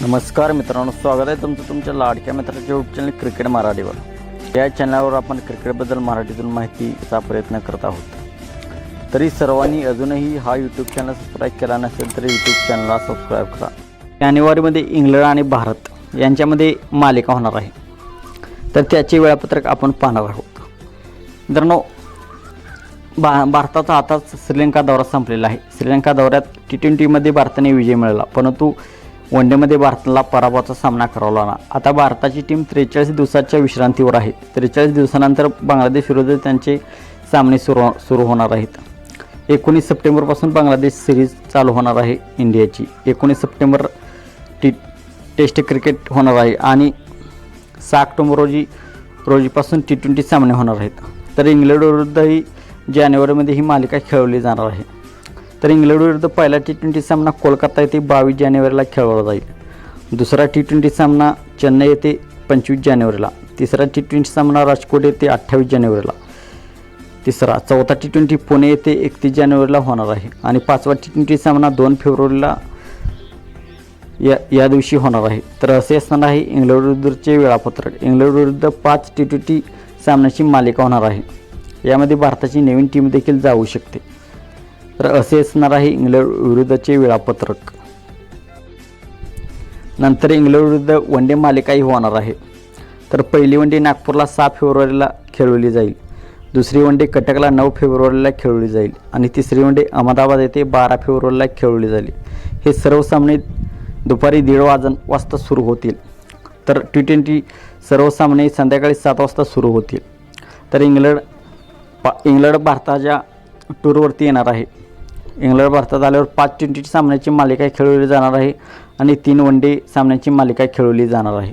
नमस्कार मित्रांनो स्वागत आहे तुमचं तुमच्या लाडक्या मित्राच्या यूट्यूब चॅनल क्रिकेट मराठीवर. या चॅनलवर आपण क्रिकेटबद्दल मराठीतून माहितीचा प्रयत्न करत आहोत. तरी सर्वांनी अजूनही हा यूट्यूब चॅनल सबस्क्राईब केला नसेल तर यूट्यूब चॅनलला सबस्क्राईब करा. जानेवारीमध्ये इंग्लंड आणि भारत यांच्यामध्ये मालिका होणार आहे. तर त्याचे वेळापत्रक आपण पाहणार आहोत. मित्रांनो भा भारताचा आताच श्रीलंका दौरा संपलेला आहे. श्रीलंका दौऱ्यात टी ट्वेंटीमध्ये भारताने विजय मिळवला. परंतु वन डेमध्ये भारताला पराभवाचा सामना करावा लागला आता भारताची टीम त्रेचाळीस दिवसाच्या विश्रांतीवर आहे. त्रेचाळीस दिवसानंतर बांगलादेश विरुद्ध त्यांचे सामने सुरू हो-, सुरू होणार आहेत. एकोणीस सप्टेंबरपासून बांगलादेश सिरीज चालू होणार आहे इंडियाची. एकोणीस सप्टेंबर टी टेस्ट क्रिकेट होणार आहे आणि सहा ऑक्टोंबर रोजी रोजीपासून टी ट्वेंटी सामने होणार आहेत. तर इंग्लंड विरुद्धही जानेवारीमध्ये ही मालिका खेळवली जाणार आहे. तर इंग्लंडविरुद्ध पहिला टी ट्वेंटी सामना कोलकाता येथे बावीस जानेवारीला खेळवला जाईल. दुसरा टी ट्वेंटी सामना चेन्नई येथे पंचवीस जानेवारीला. तिसरा टी ट्वेंटी सामना राजकोट येथे अठ्ठावीस जानेवारीला. तिसरा चौथा टी ट्वेंटी पुणे येथे एकतीस जानेवारीला होणार आहे. आणि पाचवा टी ट्वेंटी सामना दोन फेब्रुवारीला या या दिवशी होणार आहे. तर असे असणार आहे इंग्लंड विरुद्धचे वेळापत्रक. इंग्लंड विरुद्ध पाच टी ट्वेंटी सामन्याची मालिका होणार आहे. यामध्ये भारताची नवीन टीम देखील जाऊ शकते. तर असे असणार आहे इंग्लंड विरुद्धचे वेळापत्रक. नंतर इंग्लंड विरुद्ध वन डे मालिकाही होणार आहे. तर पहिली वन डे नागपूरला सहा फेब्रुवारीला खेळवली जाईल. दुसरी वन डे कटकला नऊ फेब्रुवारीला खेळवली जाईल. आणि तिसरी वन डे अहमदाबाद येथे बारा फेब्रुवारीला खेळवली जाईल. हे सर्व सामने दुपारी दीड वाजन वाजता सुरू होतील. तर टी ट्वेंटी सर्व सामने संध्याकाळी सात वाजता सुरू होतील. तर इंग्लंड पा इंग्लंड भारताच्या टूरवरती येणार आहे. इंग्लंड भारतात आल्यावर पाच टी ट्वेंटी सामन्याची मालिका खेळवली जाणार आहे आणि तीन वन डे सामन्यांची मालिका खेळवली जाणार आहे.